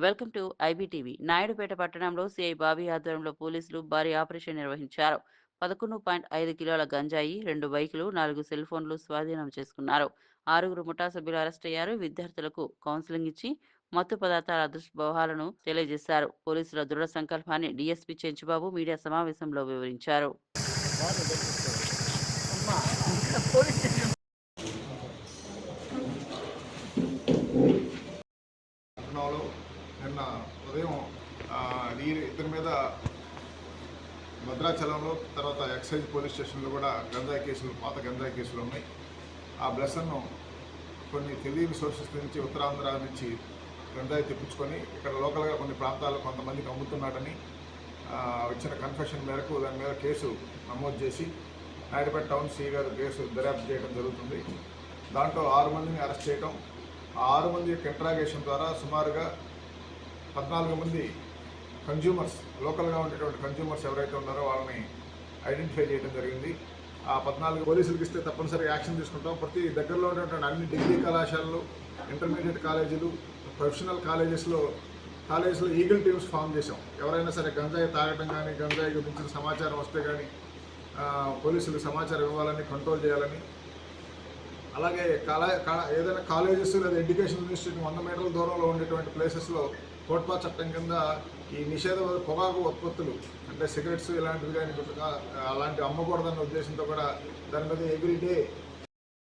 Welcome to IBTV. Naidupeta పట్టణంలో CI Bobby ఆధ్వర్యంలో పోలీసులు భారీ ఆపరేషన్ నిర్వహించారు. పదకొండు పాయింట్ ఐదు కిలోల గంజాయి రెండు బైకులు నాలుగు సెల్ ఫోన్లు స్వాధీనం చేసుకున్నారు. ఆరుగురు ముఠా సభ్యులు అరెస్ట్ అయ్యారు. విద్యార్థులకు కౌన్సిలింగ్ ఇచ్చి మత్తు పదార్థాల దుష్ప్రభావాలను తెలియజేశారు. పోలీసుల దృఢ సంకల్పాన్ని డీఎస్పీ చెంచుబాబు మీడియా సమావేశంలో వివరించారు పట్టణంలో నిన్న ఉదయం ఆ, ఇతని మీద భద్రాచలంలో తర్వాత ఎక్సైజ్ పోలీస్ స్టేషన్లో కూడా గంజాయి కేసులు పాత గంజాయి కేసులు ఉన్నాయి. ఆ బ్లెసన్ను కొన్ని తెలియని సోర్సెస్ నుంచి ఉత్తరాంధ్ర నుంచి గంజాయి తెప్పించుకొని ఇక్కడ లోకల్గా కొన్ని ప్రాంతాల్లో కొంతమందికి అమ్ముతున్నాడని వచ్చిన కన్ఫెషన్ మేరకు దాని మీద కేసు నమోదు చేసి నాయుడుపేట టౌన్ సీ గారు కేసు దర్యాప్తు చేయడం జరుగుతుంది. దాంట్లో ఆరు మందిని అరెస్ట్ చేయడం ఆ ఆరు మంది యొక్క ఇంట్రాగేషన్ ద్వారా సుమారుగా పద్నాలుగు మంది కన్జ్యూమర్స్ లోకల్గా ఉండేటువంటి కన్జ్యూమర్స్ ఎవరైతే ఉన్నారో వాళ్ళని ఐడెంటిఫై చేయడం జరిగింది. ఆ పద్నాలుగు పోలీసులకు ఇస్తే తప్పనిసరిగా యాక్షన్ తీసుకుంటాం. ప్రతి దగ్గరలో ఉన్నటువంటి అన్ని డిగ్రీ కళాశాలలు ఇంటర్మీడియట్ కాలేజీలు ప్రొఫెషనల్ కాలేజెస్లో కాలేజెస్లో ఈగల్ టీమ్స్ ఫామ్ చేసాం ఎవరైనా సరే గంజాయి తాగటం కానీ గంజాయి గురించిన సమాచారం వస్తే కానీ పోలీసులు పోలీసులకు సమాచారం ఇవ్వాలని కంట్రోల్ చేయాలని. అలాగే కళా కా- ఏదైనా కాలేజెస్ లేదా ఎడ్యుకేషన్ ఇన్స్టిట్యూట్ వంద మీటర్ల దూరంలో ఉండేటువంటి ప్లేసెస్లో కోట్పా చట్టం కింద ఈ నిషేధ పొగాకు ఉత్పత్తులు అంటే సిగరెట్స్ ఇలాంటివి కానీ అలాంటి అలాంటివి అమ్మకూడదన్న ఉద్దేశంతో కూడా దాని మీద ఎవ్రీడే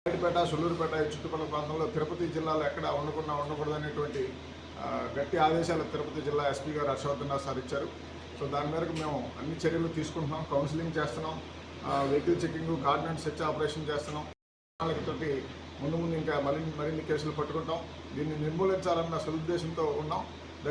నాయుడుపేట సుల్లూరుపేట చుట్టుపక్కల ప్రాంతంలో తిరుపతి జిల్లాలో ఎక్కడ ఉండకుండా ఉండకూడదు అనేటువంటి గట్టి ఆదేశాలు తిరుపతి జిల్లా ఎస్పీ గారు హర్షవర్ధన్ సార్ ఇచ్చారు. సో దాని మేరకు మేము అన్ని చర్యలు తీసుకుంటున్నాం కౌన్సిలింగ్ చేస్తున్నాం వెహికల్ చెకింగ్ కార్డినెంట్ సెర్చ్ ఆపరేషన్ చేస్తున్నాం. తోటి ముందు ముందు ఇంకా మరిన్ని మరిన్ని కేసులు పట్టుకుంటాం. దీన్ని నిర్మూలించాలన్న సదుద్దేశంతో ఉన్నాం.